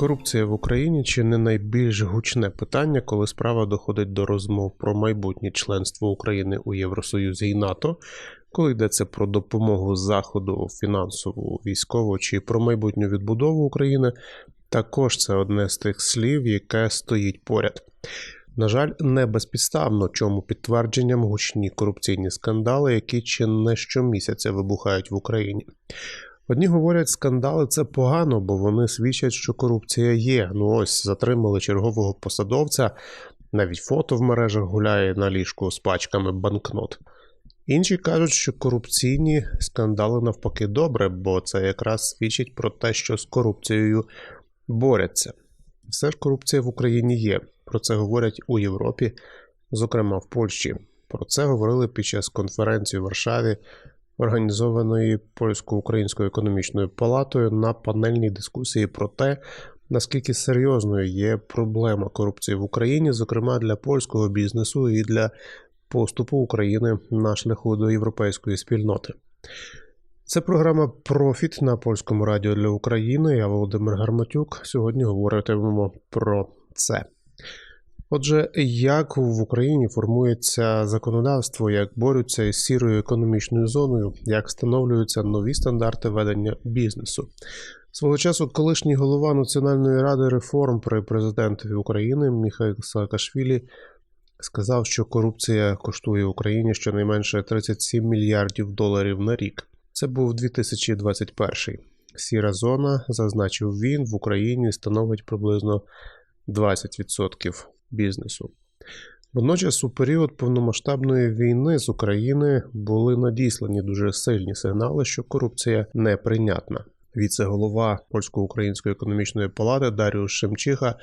Корупція в Україні чи не найбільш гучне питання, коли справа доходить до розмов про майбутнє членство України у Євросоюзі і НАТО, коли йдеться про допомогу заходу фінансову, військову чи про майбутню відбудову України, також це одне з тих слів, яке стоїть поряд. На жаль, не безпідставно, чому підтвердженням гучні корупційні скандали, які чи не щомісяця вибухають в Україні. Одні говорять, скандали це погано, бо вони свідчать, що корупція є. Ну ось затримали чергового посадовця, навіть фото в мережах гуляє на ліжку з пачками банкнот. Інші кажуть, що корупційні скандали навпаки добре, бо це якраз свідчить про те, що з корупцією борються. Все ж корупція в Україні є. Про це говорять у Європі, зокрема в Польщі. Про це говорили під час конференції в Варшаві, організованої польсько-українською економічною палатою на панельній дискусії про те, наскільки серйозною є проблема корупції в Україні, зокрема для польського бізнесу і для поступу України на шляху до європейської спільноти. Це програма Профіт на польському радіо для України. Я Володимир Гарматюк. Сьогодні говоритимемо про це. Отже, як в Україні формується законодавство, як борються із сірою економічною зоною, як встановлюються нові стандарти ведення бізнесу. Свого часу колишній голова Національної ради реформ при президентові України Міхайл Саакашвілі сказав, що корупція коштує Україні щонайменше 37 мільярдів доларів на рік. Це був 2021. Сіра зона, зазначив він, в Україні становить приблизно 20% бізнесу. Водночас, у період повномасштабної війни з України були надіслані дуже сильні сигнали, що корупція неприйнятна. Віце-голова польсько-української економічної палати Даріуш Шемчиха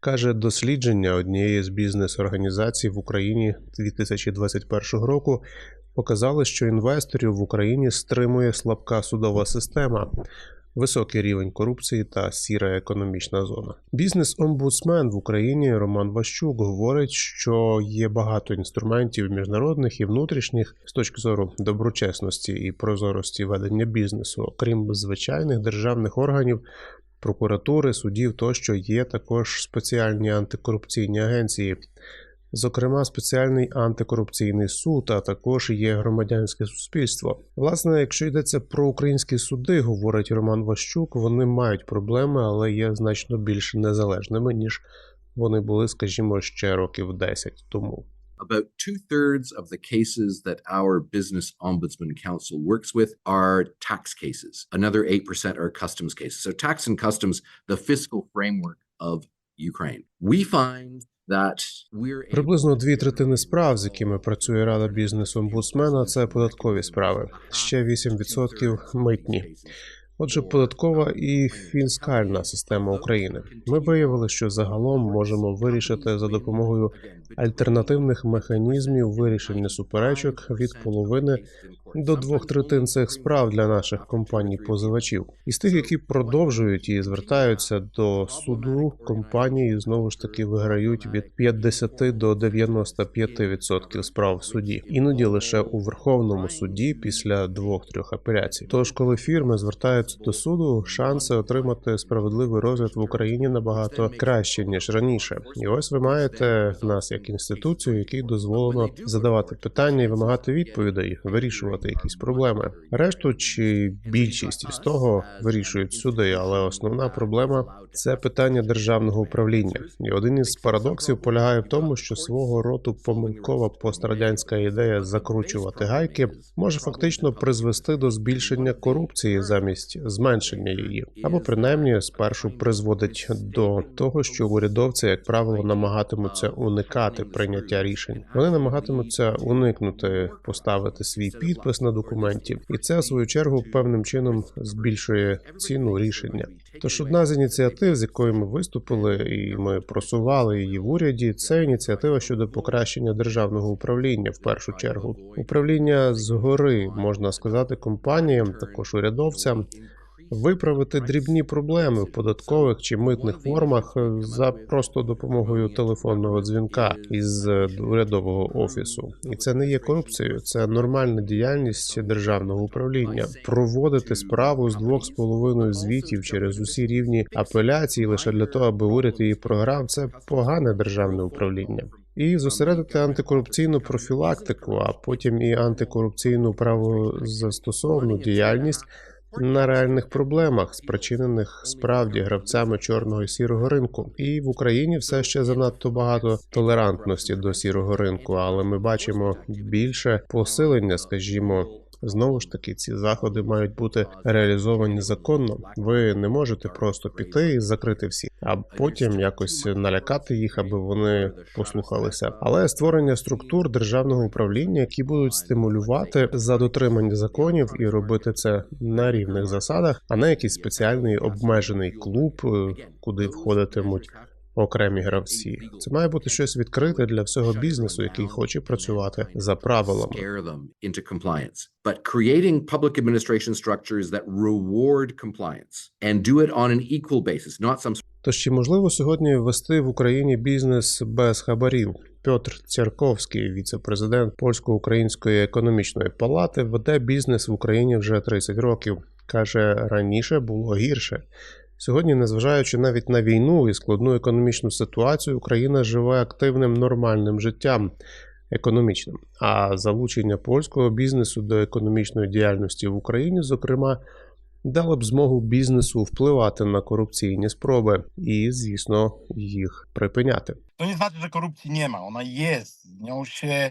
каже, дослідження однієї з бізнес-організацій в Україні 2021 року показали, що інвесторів в Україні стримує слабка судова система, високий рівень корупції та сіра економічна зона. Бізнес-омбудсмен в Україні Роман Ващук говорить, що є багато інструментів міжнародних і внутрішніх з точки зору доброчесності і прозорості ведення бізнесу, окрім звичайних державних органів. Прокуратури, судів тощо є також спеціальні антикорупційні агенції, зокрема спеціальний антикорупційний суд, а також є громадянське суспільство. Власне, якщо йдеться про українські суди, говорить Роман Ващук, вони мають проблеми, але є значно більш незалежними ніж вони були, скажімо, ще років 10 тому. About two thirds of the cases that our Business Ombudsman Council works with are tax cases. Another 8% are customs cases. So, tax and customs, the fiscal framework of Ukraine. We find Приблизно дві третини справ, з якими працює Рада бізнесу омбудсмена, це податкові справи. Ще 8% митні. Отже, податкова і фіскальна система України. Ми виявили, що загалом можемо вирішити за допомогою альтернативних механізмів вирішення суперечок від половини до двох третин цих справ для наших компаній позивачів. Із тих, які продовжують і звертаються до суду, компанії знову ж таки виграють від 50 до 95% справ в суді, іноді лише у Верховному суді після двох-трьох апеляцій. Тож, коли фірми звертаються до суду, шанси отримати справедливий розгляд в Україні набагато краще ніж раніше. І ось ви маєте нас як інституцію, якій дозволено задавати питання і вимагати відповідей, вирішувати якісь проблеми. Решту чи більшість із того вирішують суди, але основна проблема це питання державного управління. І один із парадоксів полягає в тому, що свого роду помилкова пострадянська ідея закручувати гайки може фактично призвести до збільшення корупції замість зменшення її, або принаймні спершу призводить до того, що урядовці, як правило, намагатимуться уникати прийняття рішень. Вони намагатимуться уникнути поставити свій підпис на документі, і це в свою чергу певним чином збільшує ціну рішення. Тож одна з ініціатив, з якою ми виступили, і ми просували її в уряді, це ініціатива щодо покращення державного управління в першу чергу. Управління згори можна сказати компаніям, також урядовцям. Виправити дрібні проблеми в податкових чи митних формах е, за просто допомогою телефонного дзвінка із е, урядового офісу. І це не є корупцією, це нормальна діяльність державного управління. Проводити справу з двох з половиною звітів через усі рівні апеляції лише для того, аби уряд її програв. Це погане державне управління. І зосередити антикорупційну профілактику, а потім і антикорупційну правозастосовну діяльність на реальних проблемах, спричинених справді гравцями чорного і сірого ринку. І в Україні все ще занадто багато толерантності до сірого ринку, але ми бачимо більше посилення, скажімо. Знову ж таки, ці заходи мають бути реалізовані законно. Ви не можете просто піти і закрити всі, а потім якось налякати їх, аби вони послухалися. Але створення структур державного управління, які будуть стимулювати за дотримання законів і робити це на рівних засадах, а не якийсь спеціальний обмежений клуб, е, куди входитимуть окремі гравці. Це має бути щось відкрите для всього бізнесу, який хоче працювати за правилами. but creating public administration structures that reward compliance and do it on an equal basis, not some Тож чи можливо сьогодні ввести в Україні бізнес без хабарів? Петр Цярковський, віце-президент польсько-української економічної палати, веде бізнес в Україні вже 30 років. каже, раніше було гірше. Сьогодні, незважаючи навіть на війну і складну економічну ситуацію, Україна живе активним нормальним життям економічним. А залучення польського бізнесу до економічної діяльності в Україні, зокрема, дало б змогу бізнесу впливати на корупційні спроби і, звісно, їх припиняти. Nie znaczy, że korupcji nie ma. Ona jest. Z nią się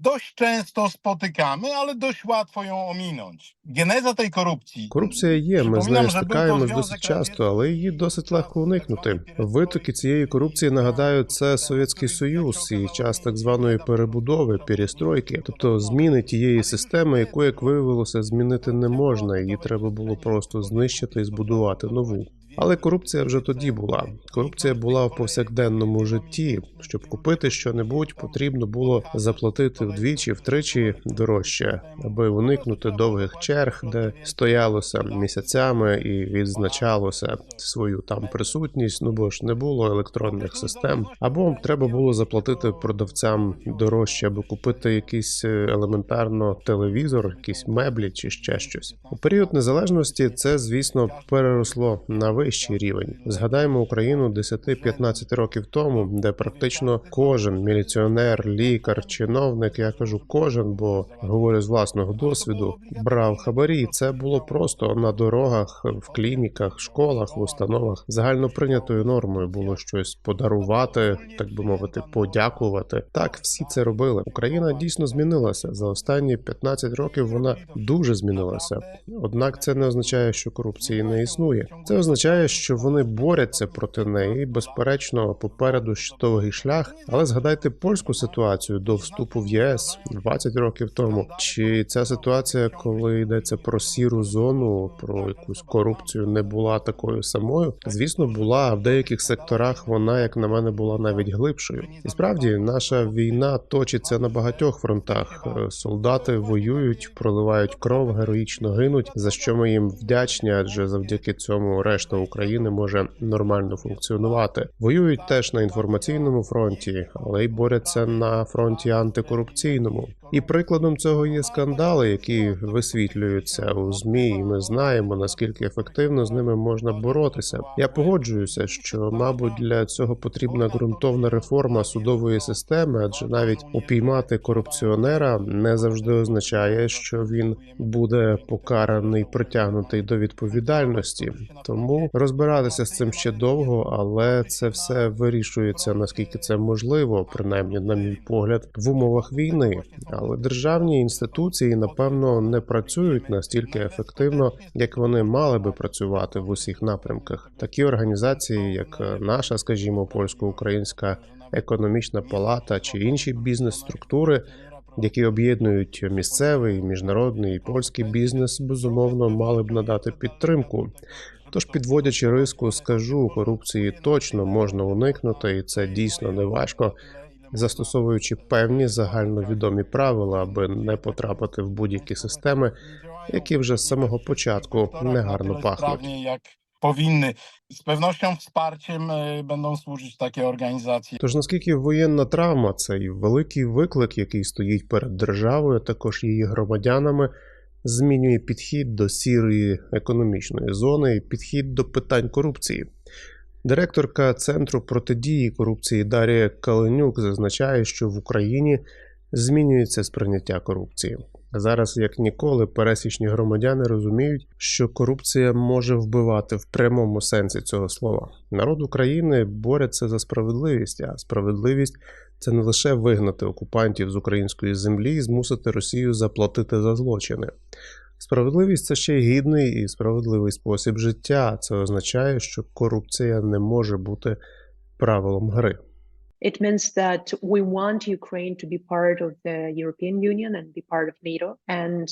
dość często spotykamy, ale dość łatwo ją ominąć. Geneza tej korupcji. Корупція є. Ми з нею стикаємось досить часто, але її досить легко уникнути. Витоки цієї корупції нагадаю, це Совєтський Союз і час так званої перебудови, перестройки, тобто зміни тієї системи, яку, як виявилося, змінити не можна. Її треба було просто знищити і збудувати нову. Але корупція вже тоді була. Корупція була в повсякденному житті. Щоб купити щонебудь, потрібно було заплатити вдвічі, втричі дорожче, аби уникнути довгих черг, де стоялося місяцями і відзначалося свою там присутність. Ну бо ж не було електронних систем. Або треба було заплатити продавцям дорожче, аби купити якийсь е, елементарно телевізор, якісь меблі чи ще щось. У період незалежності це, звісно, переросло на вищий рівень. Згадаємо Україну 10-15 років тому, де практично кожен міліціонер, лікар, чиновник, я кажу кожен, бо говорю з власного досвіду, брав хабарі. Це було просто на дорогах, в клініках, школах, в установах. Загально прийнятою нормою було щось подарувати, так би мовити, подякувати. Так, всі це робили. Україна дійсно змінилася за останні 15 років. Вона дуже змінилася. Однак це не означає, що корупції не існує. Це означає, що вони борються проти неї. Безперечно, попереду ще довгий шлях. Але згадайте польську ситуацію до вступу в ЄС 20 років тому. Чи ця ситуація, коли йдеться про сіру зону, про якусь корупцію, не була такою самою? Звісно, була в деяких секторах. Вона, як на мене, була навіть глибшою. І справді, наша війна точиться на багатьох фронтах. Е, Солдати воюють, проливають кров, героїчно гинуть. За що ми їм вдячні, адже завдяки цьому решта України може нормально функціонувати. Воюють теж на інформаційному фронті, але й борються на фронті антикорупційному. І прикладом цього є скандали, які висвітлюються у змі. і Ми знаємо наскільки ефективно з ними можна боротися. Я погоджуюся, що мабуть для цього потрібна ґрунтовна реформа судової системи, адже навіть упіймати корупціонера не завжди означає, що він буде покараний, притягнутий до відповідальності. Тому розбиратися з цим ще довго, але це все вирішується наскільки це можливо, принаймні, на мій погляд, в умовах війни. Але державні інституції напевно не працюють настільки ефективно, як вони мали би працювати в усіх напрямках. Такі організації, як наша, скажімо, польсько-українська економічна палата чи інші бізнес-структури, які об'єднують місцевий, міжнародний і польський бізнес, безумовно мали б надати підтримку. Тож, підводячи риску, скажу, корупції точно можна уникнути, і це дійсно не важко. застосовуючи певні загальновідомі правила, аби не потрапити в будь-які системи, які вже з самого початку негарно пахнуть. jak powinny. Z pewnością wsparciem e, będą służyć takie organizacje. Тож наскільки воєнна травма це і великий виклик, який стоїть перед державою, також її громадянами, змінює підхід до сірої економічної зони і підхід до питань корупції. Директорка Центру протидії корупції Дар'я Каленюк зазначає, що в Україні змінюється сприйняття корупції. Зараз, як ніколи, пересічні громадяни розуміють, що корупція може вбивати в прямому сенсі цього слова. Народ України бореться за справедливість, а справедливість це не лише вигнати окупантів з української землі і змусити Росію заплатити за злочини. Справедливість це ще й гідний і справедливий спосіб життя. Це означає, що корупція не може бути правилом гри. It means that we want Ukraine to be part of the European Union and be part of NATO. And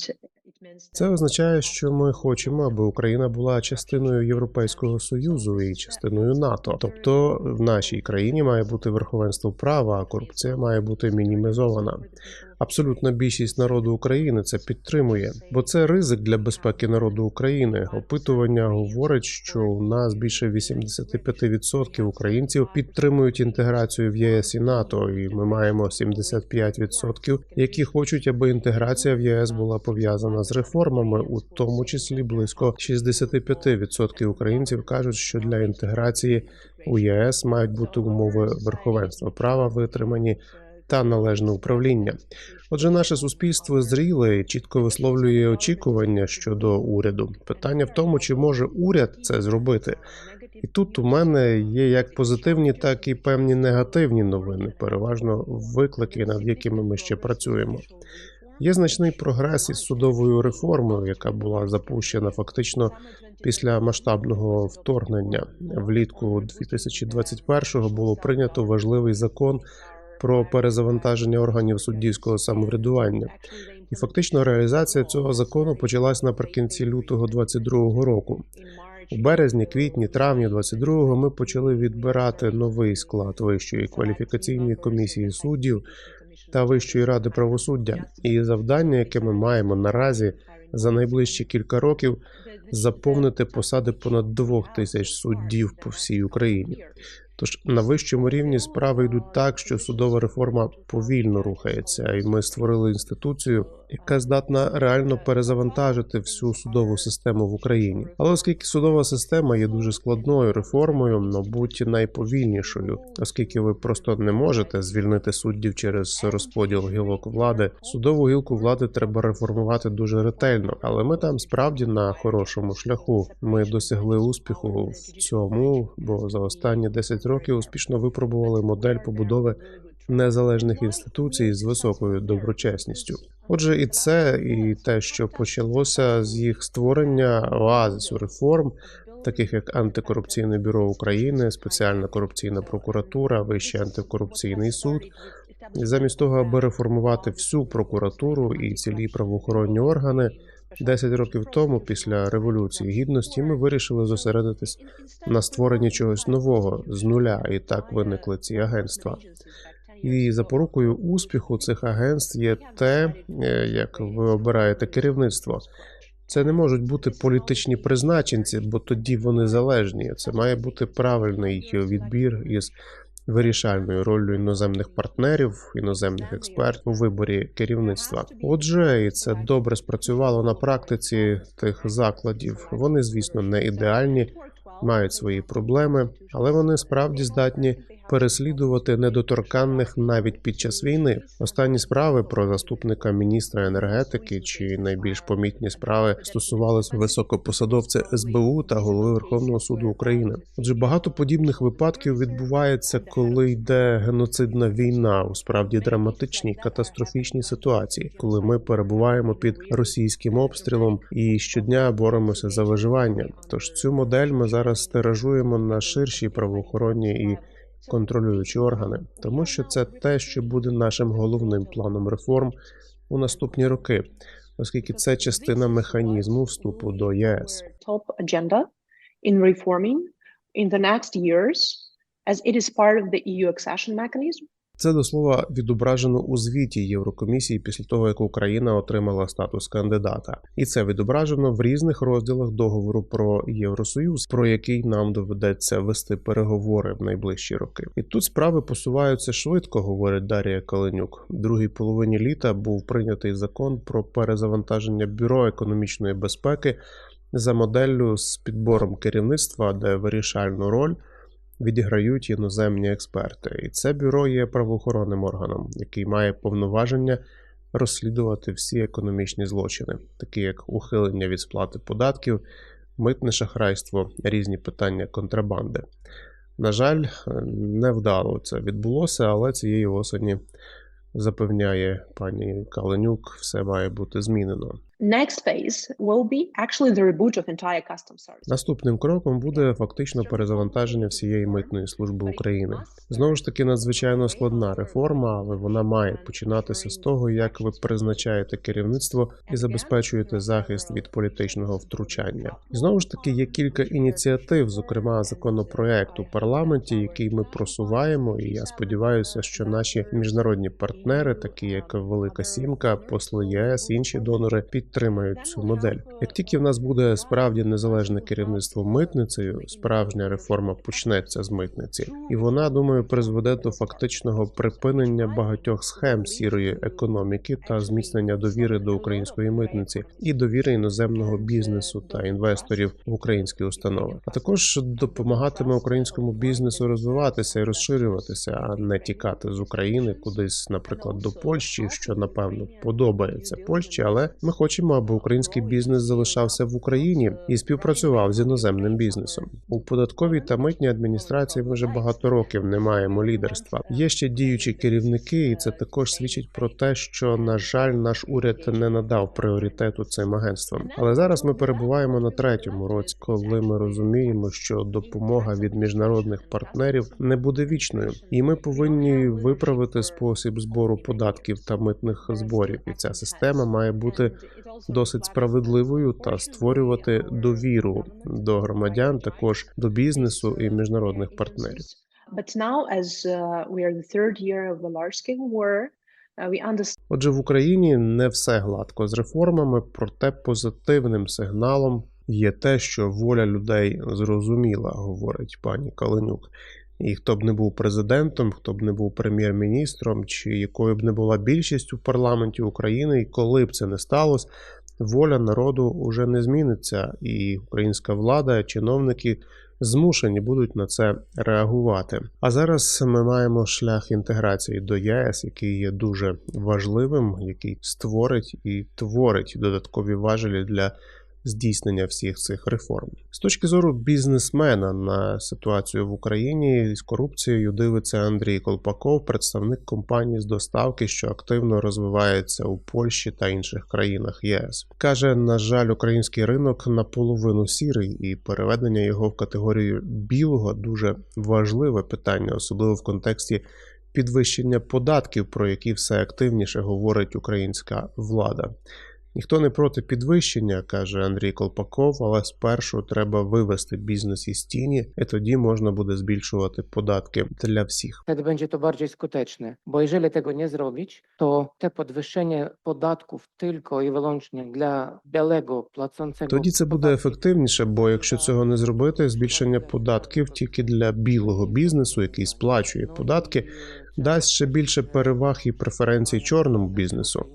Це означає, що ми хочемо, аби Україна була частиною Європейського союзу і частиною НАТО. Тобто в нашій країні має бути верховенство права, а корупція має бути мінімізована. Абсолютна більшість народу України це підтримує, бо це ризик для безпеки народу України. Опитування говорить, що у нас більше 85% українців підтримують інтеграцію в єС і НАТО, і ми маємо 75%, які хочуть, аби інтеграція в ЄС була пов'язана з реформами, у тому числі близько 65% українців кажуть, що для інтеграції у ЄС мають бути умови верховенства права витримані та належне управління. Отже, наше суспільство зріле і чітко висловлює очікування щодо уряду. Питання в тому, чи може уряд це зробити. І тут у мене є як позитивні, так і певні негативні новини, переважно виклики, над якими ми ще працюємо. Є значний прогрес із судовою реформою, яка була запущена фактично після масштабного вторгнення. Влітку 2021-го було прийнято важливий закон про перезавантаження органів суддівського самоврядування. І фактично реалізація цього закону почалась наприкінці лютого 2022 року. У березні, квітні, травні 22-го ми почали відбирати новий склад Вищої кваліфікаційної комісії суддів та Вищої ради правосуддя. І завдання, яке ми маємо наразі за найближчі кілька років, заповнити посади понад двох тисяч суддів по всій Україні. Тож на вищому рівні справи йдуть так, що судова реформа повільно рухається, і ми створили інституцію, яка здатна реально перезавантажити всю судову систему в Україні. Але оскільки судова система є дуже складною реформою, мабуть, найповільнішою, оскільки ви просто не можете звільнити суддів через розподіл гілок влади, судову гілку влади треба реформувати дуже ретельно. Але ми там справді на хорошому шляху. Ми досягли успіху в цьому, бо за останні 10 років успішно випробували модель побудови незалежних інституцій з високою доброчесністю. Отже, і це, і те, що почалося з їх створення оазису реформ, таких як антикорупційне бюро України, спеціальна корупційна прокуратура, Вищий антикорупційний суд. Замість того, аби реформувати всю прокуратуру і цілі правоохоронні органи, 10 років тому, після революції гідності, ми вирішили зосередитись на створенні чогось нового з нуля, і так виникли ці агентства. І запорукою успіху цих агентств є те, е, як ви обираєте керівництво. Це не можуть бути політичні призначенці, бо тоді вони залежні. Це має бути правильний відбір із вирішальною роллю іноземних партнерів, іноземних експертів у виборі керівництва. Отже, і це добре спрацювало на практиці тих закладів. Вони, звісно, не ідеальні, мають свої проблеми, але вони справді здатні переслідувати недоторканних навіть під час війни. Останні справи про заступника міністра енергетики чи найбільш помітні справи стосувалися високопосадовця СБУ та голови Верховного суду України. Отже, багато подібних випадків відбувається, коли йде геноцидна війна у справді драматичній катастрофічній ситуації, коли ми перебуваємо під російським обстрілом і щодня боремося за виживання. Тож цю модель ми зараз стиражуємо на ширші правоохоронні і контролюючі органи, тому що це те, що буде нашим головним планом реформ у наступні роки, оскільки це частина механізму вступу до ЄС. in reforming in the next years, as it is part of the EU accession mechanism. Це до слова відображено у звіті Єврокомісії після того, як Україна отримала статус кандидата, і це відображено в різних розділах договору про Євросоюз, про який нам доведеться вести переговори в найближчі роки. І тут справи посуваються швидко, говорить Дар'я Каленюк. В другій половині літа був прийнятий закон про перезавантаження бюро економічної безпеки за моделлю з підбором керівництва, де вирішальну роль відіграють іноземні експерти. І це бюро є правоохоронним органом, який має повноваження розслідувати всі економічні злочини, такі як ухилення від сплати податків, митне шахрайство, різні питання контрабанди. На жаль, невдало це відбулося, але цієї осені запевняє пані Каленюк, все має бути змінено. Next phase will be actually the reboot of entire customs service. Наступним кроком буде фактично перезавантаження всієї митної служби України. Знову ж таки, надзвичайно складна реформа, але вона має починатися з того, як ви призначаєте керівництво і забезпечуєте захист від політичного втручання. Знову ж таки є кілька ініціатив, зокрема законопроект у парламенті, який ми просуваємо. І я сподіваюся, що наші міжнародні партнери, такі як Велика Сімка, посли ЄС, інші донори, підтримають цю модель. Як тільки в нас буде справді незалежне керівництво митницею, справжня реформа почнеться з митниці, і вона думаю призведе до фактичного припинення багатьох схем сірої економіки та зміцнення довіри до української митниці і довіри іноземного бізнесу та інвесторів в українські установи. А також допомагатиме українському бізнесу розвиватися і розширюватися, а не тікати з України кудись, наприклад, до Польщі, що напевно подобається Польщі, але ми хочемо, аби український бізнес залишався в Україні і співпрацював з іноземним бізнесом. У податковій та митній адміністрації ми вже багато років не маємо лідерства. Є ще діючі керівники, і це також свідчить про те, що на жаль, наш уряд не надав пріоритету цим агентствам. Але зараз ми перебуваємо на третьому році, коли ми розуміємо, що допомога від міжнародних партнерів не буде вічною, і ми повинні виправити спосіб збору податків та митних зборів. І ця система має бути досить справедливою та створювати довіру до громадян, також до бізнесу і міжнародних партнерів. But now, as uh, we are the third year of the large-scale war, uh, Отже, в Україні не все гладко з реформами, проте позитивним сигналом є те, що воля людей зрозуміла, говорить пані Каленюк. І хто б не був президентом, хто б не був прем'єр-міністром, чи якою б не була більшість у парламенті України, і коли б це не сталося, воля народу вже не зміниться, і українська влада, чиновники змушені будуть на це реагувати. А зараз ми маємо шлях інтеграції до ЄС, який є дуже важливим, який створить і творить додаткові важелі для здійснення всіх цих реформ. З точки зору бізнесмена на ситуацію в Україні з корупцією дивиться Андрій Колпаков, представник компанії з доставки, що активно розвивається у Польщі та інших країнах ЄС. каже: на жаль, український ринок наполовину сірий, і переведення його в категорію білого дуже важливе питання, особливо в контексті. Підвищення податків, про які все активніше говорить українська влада. Ніхто не проти підвищення, каже Андрій Колпаков, але спершу треба вивести бізнес із тіні, і тоді можна буде збільшувати податки для всіх. wtedy będzie to bardziej skuteczne. Bo jeżeli tego nie zrobić, to te podwyższenie podatków tylko i wyłącznie dla białego płacącego Тоді це буде ефективніше, бо якщо цього не зробити, збільшення податків тільки для білого бізнесу, який сплачує податки, дасть ще більше переваг і преференцій чорному бізнесу.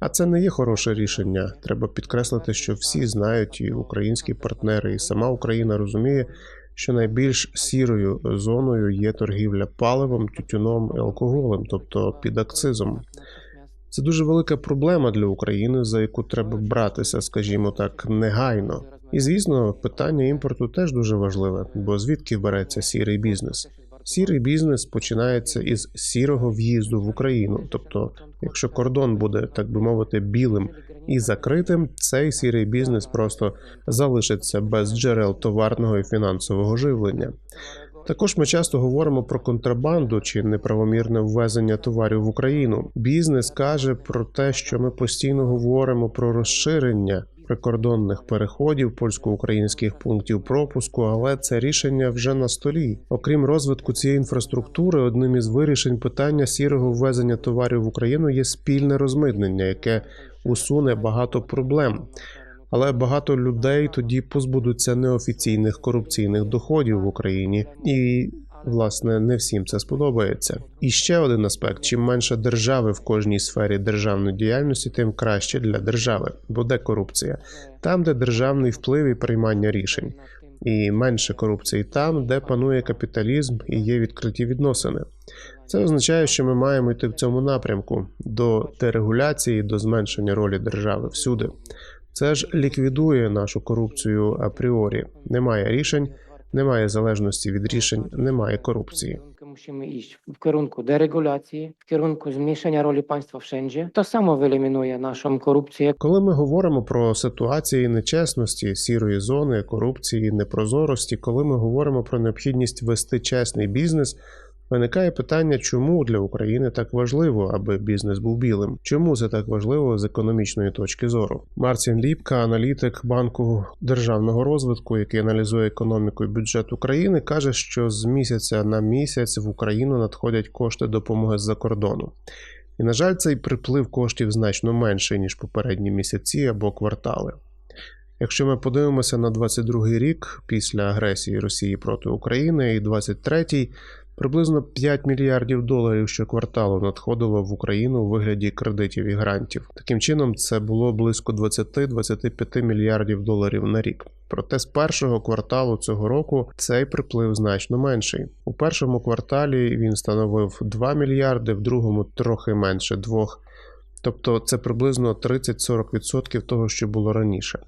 А це не є хороше рішення. Треба підкреслити, що всі знають, і українські партнери, і сама Україна розуміє, що найбільш сірою зоною є торгівля паливом, тютюном і алкоголем, тобто під акцизом. Це дуже велика проблема для України, за яку треба братися, скажімо так, негайно. І звісно, питання імпорту теж дуже важливе, бо звідки береться сірий бізнес? Сірий бізнес починається із сірого в'їзду в Україну. Тобто, якщо кордон буде, так би мовити, білим і закритим, цей сірий бізнес просто залишиться без джерел товарного і фінансового живлення. Також ми часто говоримо про контрабанду чи неправомірне ввезення товарів в Україну. Бізнес каже про те, що ми постійно говоримо про розширення прикордонних переходів, польсько-українських пунктів пропуску, але це рішення вже на столі. Окрім розвитку цієї інфраструктури, одним із вирішень питання сірого ввезення товарів в Україну є спільне розмитнення, яке усуне багато проблем. Але багато людей тоді позбудуться неофіційних корупційних доходів в Україні, і власне не всім це сподобається. І ще один аспект: чим менше держави в кожній сфері державної діяльності, тим краще для держави. Бо де корупція? Там, де державний вплив і приймання рішень, і менше корупції там, де панує капіталізм і є відкриті відносини. Це означає, що ми маємо йти в цьому напрямку до дерегуляції, до зменшення ролі держави всюди. Це ж ліквідує нашу корупцію апріорі. Немає рішень, немає залежності від рішень, немає корупції. Мусимо йти в керунку дерегуляції, в керунку zmniejszenia ролі панства всюди. То само вилімінує нашу корупцію. Коли ми говоримо про ситуації нечесності, сірої зони, корупції, непрозорості, коли ми говоримо про необхідність вести чесний бізнес, виникає питання, чому для України так важливо, аби бізнес був білим? Чому це так важливо з економічної точки зору? Марцін Ліпка, аналітик банку державного розвитку, який аналізує економіку і бюджет України, каже, що з місяця на місяць в Україну надходять кошти допомоги з-за кордону. І, на жаль, цей приплив коштів значно менший, ніж попередні місяці або квартали. Якщо ми подивимося на 22 рік після агресії Росії проти України і 23-й, приблизно 5 мільярдів доларів щокварталу надходило в Україну у вигляді кредитів і грантів. Таким чином, це було близько 20-25 мільярдів доларів на рік. Проте з першого кварталу цього року цей приплив значно менший. У першому кварталі він становив 2 мільярди, в другому трохи менше 2. Тобто це приблизно 30-40% того, що було раніше.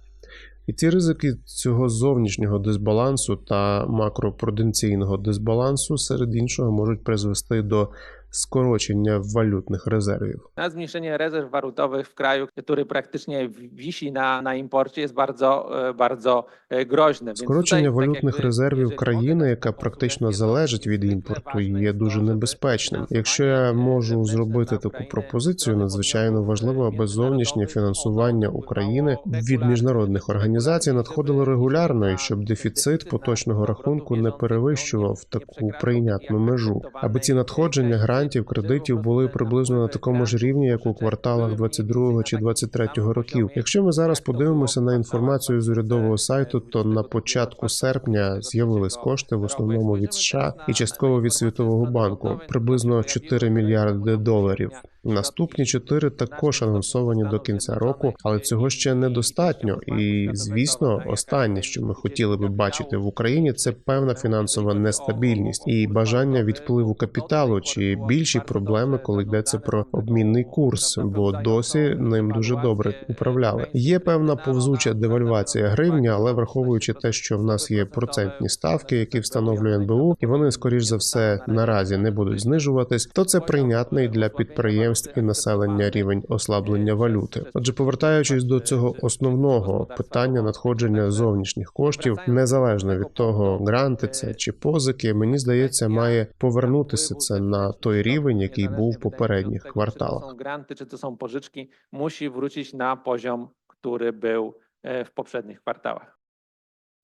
І ці ризики цього зовнішнього дисбалансу та макропруденційного дисбалансу, серед іншого, можуть призвести до скорочення валютних резервів. Na zmniejszenie rezerw walutowych w kraju, który praktycznie wisi na, na imporcie, jest bardzo, e, bardzo e, groźne. Скорочення tutaj, валютних jakby, резервів країни, яка практично залежить від імпорту, є дуже небезпечним. Якщо я можу зробити таку пропозицію, надзвичайно важливо, аби зовнішнє фінансування України від міжнародних організацій надходило регулярно, і щоб дефіцит поточного рахунку не перевищував таку прийнятну межу, аби ці надходження границі, грантів, кредитів були приблизно на такому ж рівні, як у кварталах впливи 22 чи на 23 років. Якщо ми зараз подивимося на інформацію з урядового сайту, то на початку серпня з'явились кошти в основному від США і частково від Світового банку, приблизно 4 мільярди доларів. Наступні 4 також анонсовані до кінця року, але цього ще недостатньо. І звісно, останнє, що ми хотіли би бачити в Україні, це певна фінансова нестабільність і бажання відпливу капіталу чи більші проблеми, коли йдеться про обмінний курс, бо досі ним дуже добре управляли. Є певна повзуча девальвація гривні, але враховуючи те, що в нас є процентні ставки, які встановлює НБУ, і вони скоріш за все наразі не будуть знижуватись, то це прийнятний для підприємств і населення рівень ослаблення валюти. Отже, повертаючись до цього основного питання надходження зовнішніх коштів, незалежно від того, гранти це чи позики, мені здається, має повернутися це на той рівень, який був в попередніх кварталах. granty, czy to są pożyczki, musi wrócić na poziom, który był w poprzednich kwartałach.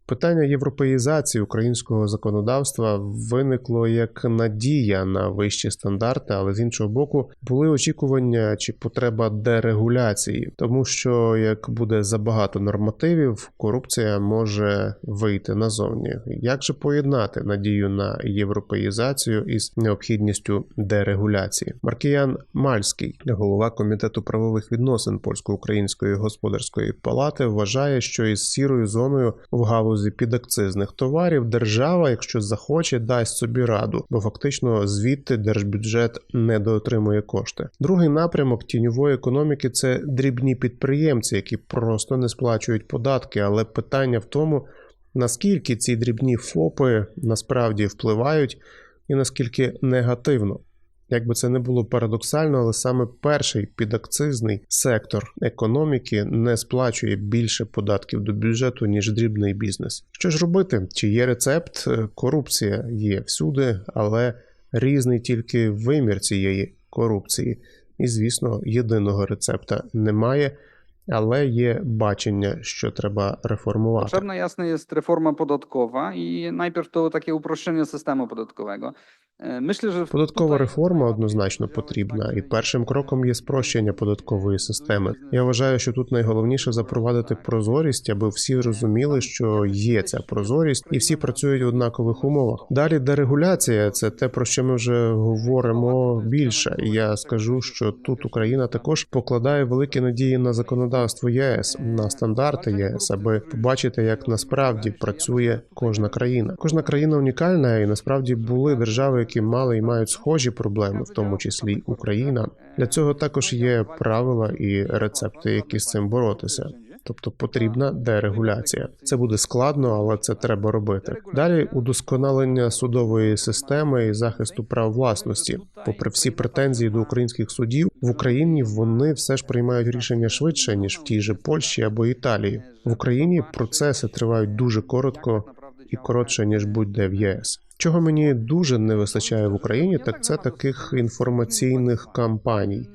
Питання європеїзації українського законодавства виникло як надія на вищі стандарти, але з іншого боку були очікування чи потреба дерегуляції, тому що як буде забагато нормативів, корупція може вийти назовні. Як же поєднати надію на європеїзацію із необхідністю дерегуляції? Маркіян Мальський, голова комітету правових відносин польсько-української господарської палати, вважає, що із сірою зоною в галузі підакцизних товарів держава, якщо захоче, дасть собі раду, бо фактично звідти держбюджет не доотримує кошти. Другий напрямок тіньової економіки це дрібні підприємці, які просто не сплачують податки. Але питання в тому, наскільки ці дрібні ФОПи насправді впливають і наскільки негативно. Як би це не було парадоксально, але саме перший підакцизний сектор економіки не сплачує більше податків до бюджету, ніж дрібний бізнес. Що ж робити? Чи є рецепт? Е, Корупція є всюди, але різний тільки вимір цієї корупції. І, звісно, єдиного рецепта немає. але є бачення, що треба реформувати. Potrzebna jasne jest reforma podatkowa i najpierw to takie uproszczenie systemu podatkowego. Myślę, Податкова реформа однозначно потрібна, і першим кроком є спрощення податкової системи. Я вважаю, що тут найголовніше запровадити прозорість, аби всі розуміли, що є ця прозорість, і всі працюють в однакових умовах. Далі дерегуляція це те, про що ми вже говоримо більше. І я скажу, що тут Україна також покладає великі надії на законодавство ЄС, на стандарти ЄС, аби побачити, як насправді працює кожна країна. Кожна країна унікальна, і насправді були держави, які мали і мають схожі проблеми, в тому числі Україна. Для цього також є правила і рецепти, які з цим боротися. Тобто потрібна дерегуляція. Це буде складно, але це треба робити. Далі удосконалення судової системи і захисту прав власності. Попри всі претензії до українських судів, в Україні вони все ж приймають рішення швидше ніж в тій же Польщі або Італії. В Україні процеси тривають дуже коротко і коротше ніж будь-де в ЄС. Чого мені дуже не вистачає в Україні, так це таких інформаційних кампаній.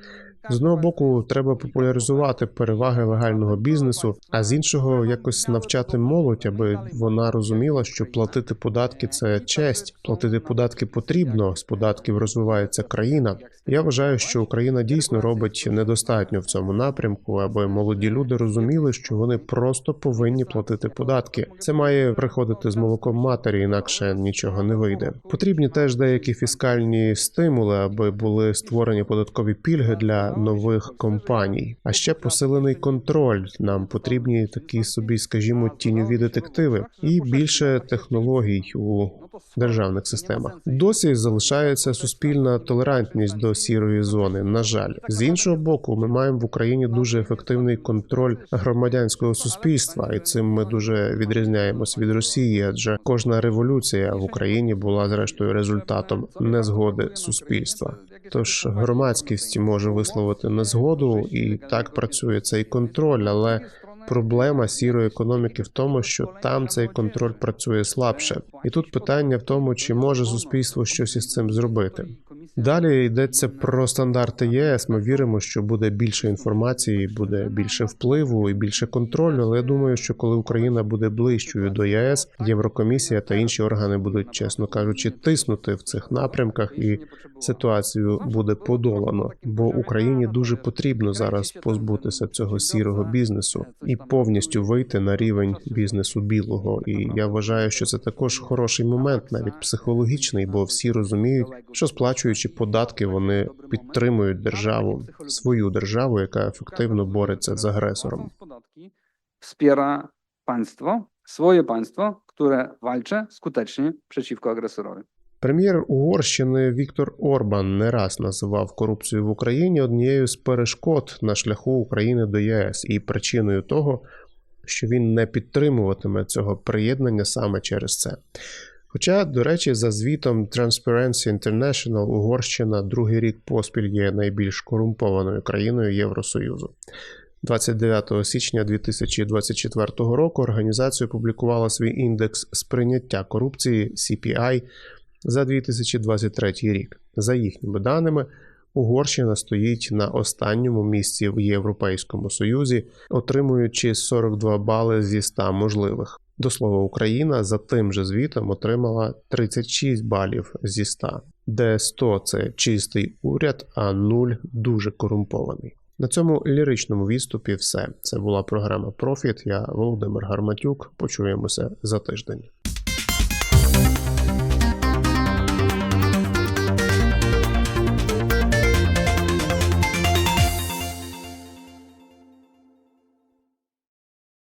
З одного боку, треба популяризувати переваги легального бізнесу, а з іншого якось навчати молодь, аби вона розуміла, що платити податки це честь. Платити податки потрібно. З податків розвивається країна. Я вважаю, що Україна дійсно робить недостатньо в цьому напрямку, аби молоді люди розуміли, що вони просто повинні платити податки. Це має приходити з молоком матері, інакше нічого не вийде. Потрібні теж деякі фіскальні стимули, аби були створені податкові пільги для нових компаній. А ще посилений контроль. Нам потрібні такі собі, скажімо, тіньові детективи і більше технологій у державних системах. Досі залишається суспільна толерантність до сірої зони. На жаль, з іншого боку, ми маємо в Україні дуже ефективний контроль громадянського суспільства, і цим ми дуже відрізняємось від Росії, адже кожна революція в Україні була зрештою результатом незгоди суспільства. Тож громадськість може висловити незгоду, і так працює цей контроль, але Проблема сірої економіки в тому, що там цей контроль працює слабше, і тут питання в тому, чи може суспільство щось із цим зробити. Далі йдеться про стандарти ЄС. Ми віримо, що буде більше інформації, буде більше впливу і більше контролю. Але я думаю, що коли Україна буде ближчою до ЄС, Єврокомісія та інші органи будуть, чесно кажучи, тиснути в цих напрямках, і ситуацію буде подолано. Бо Україні дуже потрібно зараз позбутися цього сірого бізнесу повністю вийти на рівень бізнесу білого. І я вважаю, що це також хороший момент, навіть психологічний, бо всі розуміють, що сплачуючи податки, вони підтримують державу, свою державу, яка ефективно бореться з агресором. Wspiera państwo, swoje państwo, które walczy skutecznie przeciwko agresorowi. Прем'єр Угорщини Віктор Орбан не раз називав корупцію в Україні однією з перешкод на шляху України до ЄС і причиною того, що він не підтримуватиме цього приєднання саме через це. Хоча, до речі, за звітом Transparency International Угорщина другий рік поспіль є найбільш корумпованою країною Євросоюзу. 29 січня 2024 року організація опублікувала свій індекс сприйняття корупції CPI за 2023 рік. За їхніми даними, Угорщина стоїть на останньому місці в Європейському Союзі, отримуючи 42 бали зі 100 можливих. До слова, Україна за тим же звітом отримала 36 балів зі 100, де 100 – це чистий уряд, а 0 – дуже корумпований. На цьому ліричному відступі все. Це була програма Профіт. Я Володимир Гарматюк. Почуємося за тиждень.